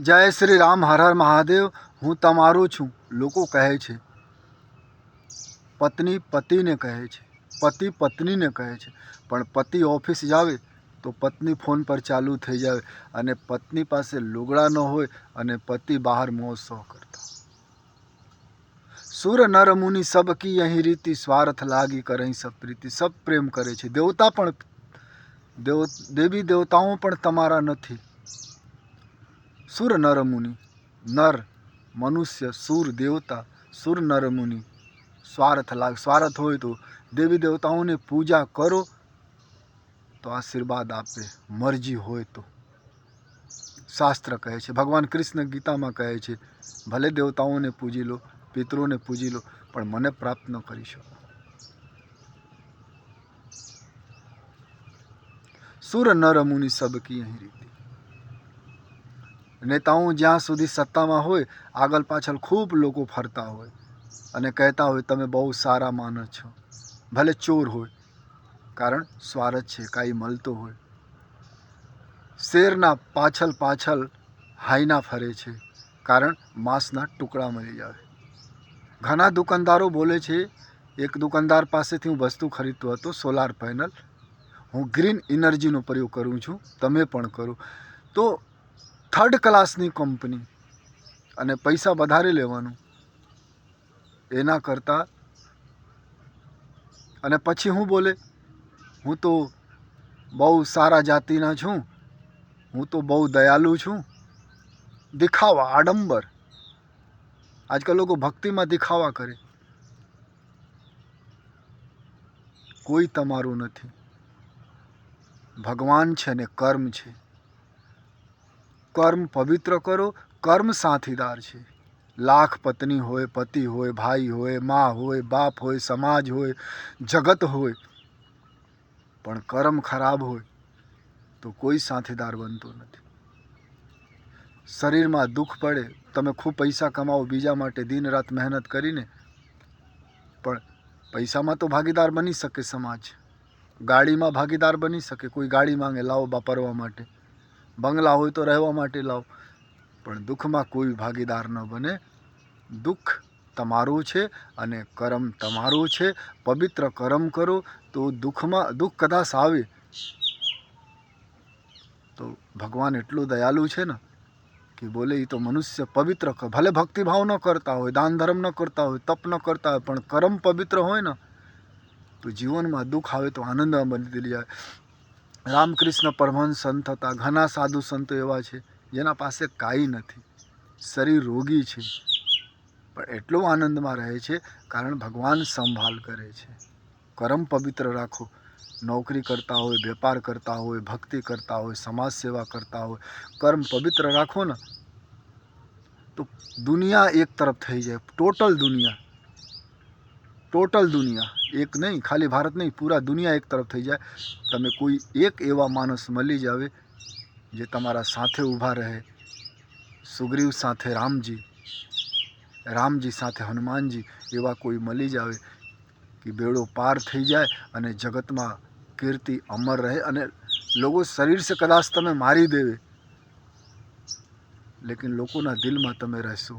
જય શ્રી રામ, હર હર મહાદેવ, હું તમારું છું, લોકો કહે છે. પત્ની પતિને કહે છે, પતિ પત્નીને કહે છે, પણ પતિ ઓફિસ જાવે તો પત્ની ફોન પર ચાલુ થઈ જાય અને પત્ની પાસે લુગડા ન હોય અને પતિ બહાર મોજ શોખ કરતા. સુર નર મુનિ સબ કી અહીં રીતિ, સ્વાર્થ લાગી કરે સબ પ્રીતિ, સબ પ્રેમ કરે છે. દેવતા પણ, દેવ, દેવી દેવતાઓ પણ તમારા નથી. સુર નર મુનિ, નર, મનુષ્ય, સુર, દેવતા, સુર નર મુનિ. સ્વાર્થ લાગ, સ્વાર્થ હોય તો દેવી દેવતાઓને પૂજા કરો, તો આશીર્વાદ આપે, મરજી હોય તો. શાસ્ત્ર કહે છે, ભગવાન કૃષ્ણ ગીતામાં કહે છે, ભલે દેવતાઓને પૂજી લો પિતરોને પૂજી લો, પણ મને પ્રાપ્ત ન કરી શકો. સુર નર મુનિ સબકી અહીં રીતિ. નેતાઓ જ્યાં સુધી સત્તામાં હોય, આગળ પાછળ ખૂબ લોકો ફરતા હોય અને કહેતા હોય, તમે બહુ સારા માણસ છો. ભલે ચોર હોય, કારણ સ્વાર્થ છે, કાંઈ મળતો હોય. શેરના પાછળ પાછળ હાઈના ફરે છે, કારણ માંસના ટુકડા મળી જાય ઘણા દુકાનદારો બોલે છે, એક દુકાનદાર પાસેથી હું વસ્તુ ખરીદતો હતો, સોલાર પેનલ. હું ગ્રીન એનર્જીનો પ્રયોગ કરું છું, તમે પણ કરો. તો થર્ડ ક્લાસની કંપની અને પૈસા વધારે લેવાનું. એના કરતાં અને પછી હું બોલે, હું તો બહુ સારા જાતિના છું, હું તો બહુ દયાલુ છું. દેખાવા, આડંબર. આજકાલ લોકો ભક્તિમાં દેખાવા કરે. કોઈ તમારું નથી. ભગવાન છે ને કર્મ છે. કર્મ પવિત્ર કરો, કર્મ સાથીદાર છે. લાખ પત્ની હોય, પતિ હોય, ભાઈ હોય, મા હોય, બાપ હોય, સમાજ હોય, જગત હોય, પણ કર્મ ખરાબ હોય, તો કોઈ સાથીદાર બનતો નથી. શરીરમાં દુઃખ પડે, તમે ખૂબ પૈસા કમાવો, બીજા માટે દિન રાત મહેનત કરીને, પણ પૈસામાં તો ભાગીદાર બની શકે સમાજ. ગાડીમાં ભાગીદાર બની શકે, કોઈ ગાડી માંગે, લાવો વાપરવા માટે. બંગલા હોય તો રહેવા માટે લાવો. પણ દુઃખમાં કોઈ ભાગીદાર ન બને. દુઃખ તમારું છે અને કર્મ તમારું છે. પવિત્ર કર્મ કરો તો દુઃખમાં દુઃખ કદાચ આવે. તો ભગવાન એટલું દયાલુ છે ને કે બોલે એ તો મનુષ્ય પવિત્ર ભલે ભક્તિભાવ ન કરતા હોય, દાન ધર્મ ન કરતા હોય, તપ ન કરતા હોય, પણ કર્મ પવિત્ર હોય ને, તો જીવનમાં દુઃખ આવે તો આનંદમાં બની જાય. રામકૃષ્ણ પરમહંસ સંત હતા. ઘણા સાધુ સંતો એવા છે, જેના પાસે કાંઈ નથી. શરીર રોગી છે, પણ એટલો આનંદમાં રહે છે, કારણ ભગવાન સંભાળ કરે છે. કર્મ પવિત્ર રાખો. નોકરી કરતા હોય, વેપાર કરતા હોય, ભક્તિ કરતા હોય, સમાજ સેવા કરતા હોય. કર્મ પવિત્ર રાખો ને, તો દુનિયા એક તરફ થઈ જાય. ટોટલ દુનિયા. ટોટલ દુનિયા, એક નહીં, ખાલી ભારત નહીં, પૂરા દુનિયા એક તરફ થઈ જાય. તમે કોઈ એક એવા માણસ મળી જાવે જે તમારા સાથે ઊભા રહે. સુગ્રીવ સાથે રામજી રામજી સાથે હનુમાનજી એવા કોઈ મળી જાવે કે બેડો પાર થઈ જાય અને જગતમાં કીર્તિ અમર રહે અને લોકો શરીર સે કદાચ તમે મારી દેવે, લેકિન લોકોના દિલમાં તમે રહેશો.